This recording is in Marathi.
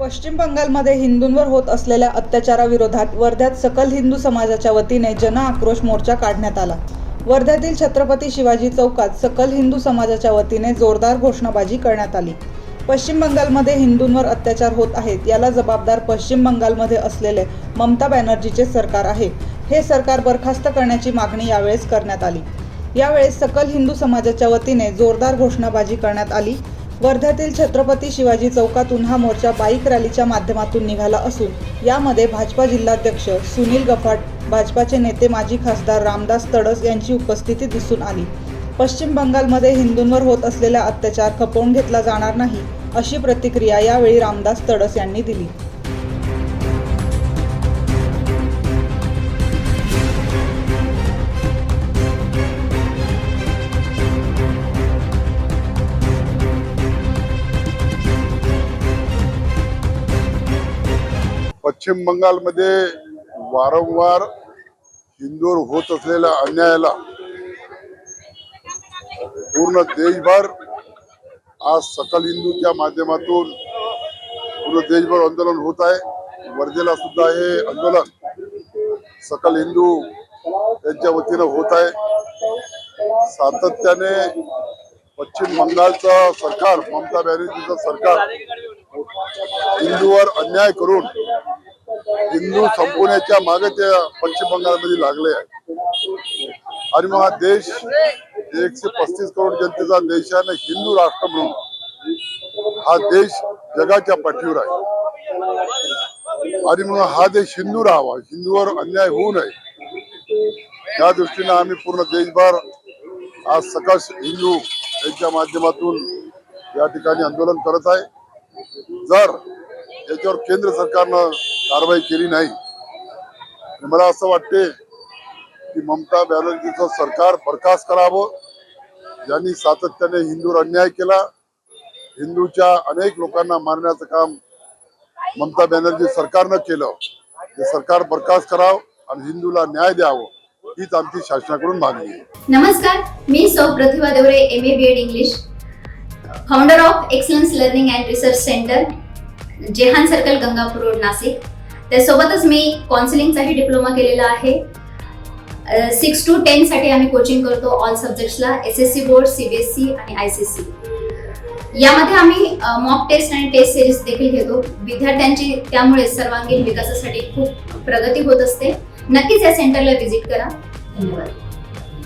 पश्चिम बंगालमध्ये हिंदूंवर होत असलेल्या अत्याचाराविरोधात वर्ध्यात सकल हिंदू समाजाच्या वतीने जन आक्रोश मोर्चा काढण्यात आला. वर्ध्यातील छत्रपती शिवाजी चौकात सकल हिंदू समाजाच्या वतीने जोरदार घोषणाबाजी करण्यात आली. पश्चिम बंगालमध्ये हिंदूंवर अत्याचार होत आहेत याला जबाबदार पश्चिम बंगालमध्ये असलेले ममता बॅनर्जीचे सरकार आहे. हे सरकार बरखास्त करण्याची मागणी यावेळेस करण्यात आली. यावेळेस सकल हिंदू समाजाच्या वतीने जोरदार घोषणाबाजी करण्यात आली. वर्ध्यातील छत्रपती शिवाजी चौकातून हा मोर्चा बाईक रॅलीच्या माध्यमातून निघाला असून यामध्ये भाजपा जिल्हाध्यक्ष सुनील गफाट भाजपाचे नेते माजी खासदार रामदास तडस यांची उपस्थिती दिसून आली. पश्चिम बंगालमध्ये हिंदूंवर होत असलेला अत्याचार खपवून घेतला जाणार नाही अशी प्रतिक्रिया यावेळी रामदास तडस यांनी दिली. पश्चिम बंगालमध्ये वारंवार हिंदूवर होत असलेल्या अन्यायाला पूर्ण देशभर आज सकल हिंदूच्या माध्यमातून पूर्ण देशभर आंदोलन होत आहे. वर्धेला सुद्धा हे आंदोलन सकल हिंदू यांच्या वतीनं होत आहे. सातत्याने पश्चिम बंगालचं सरकार ममता बॅनर्जीचं सरकार हिंदूवर अन्याय करून हिंदू संपवण्याच्या मागे त्या पश्चिम बंगालमध्ये लागले आहे. आणि मग हा देश एकशे पस्तीस करोड जनतेचा देश आहे आणि हिंदू राष्ट्र म्हणून हा देश जगाच्या पाठीवर आहे. आणि म्हणून हा देश हिंदू राहावा. हिंदूवर अन्याय होऊ नये. या दृष्टीने आम्ही पूर्ण देशभर आज सकाश हिंदू यांच्या माध्यमातून या ठिकाणी आंदोलन करत आहे. जर याच्यावर केंद्र सरकारनं कारवाई केली नाही. मला असं वाटते की ममता बॅनर्जीचं सरकार बरखास्त करावं. ज्यांनी सातत्याने हिंदूवर अन्याय केला हिंदूच्या अनेक लोकांना मारण्याचं काम ममता बॅनर्जी सरकारनं केलं. ते सरकार बरखास्त करावं आणि हिंदूला न्याय द्यावं हीच आमची शासनाकडून मागणी आहे. नमस्कार मी सौ Pratibha Deore M A B Ed English founder of Excellence Learning and Research Centre Jehan Circle Gangapur Road Nashik. त्यासोबतच मी काउन्सिलिंगचाही डिप्लोमा केलेला आहे. सिक्स टू टेनसाठी आम्ही कोचिंग करतो all सब्जेक्ट्सला S S C board C B S C आणि आय सी सी यामध्ये आम्ही मॉक टेस्ट आणि टेस्ट सिरीज देखील घेतो. विद्यार्थ्यांची त्यामुळे सर्वांगीण विकासासाठी खूप प्रगती होत असते. नक्कीच या सेंटरला व्हिजिट करा. धन्यवाद.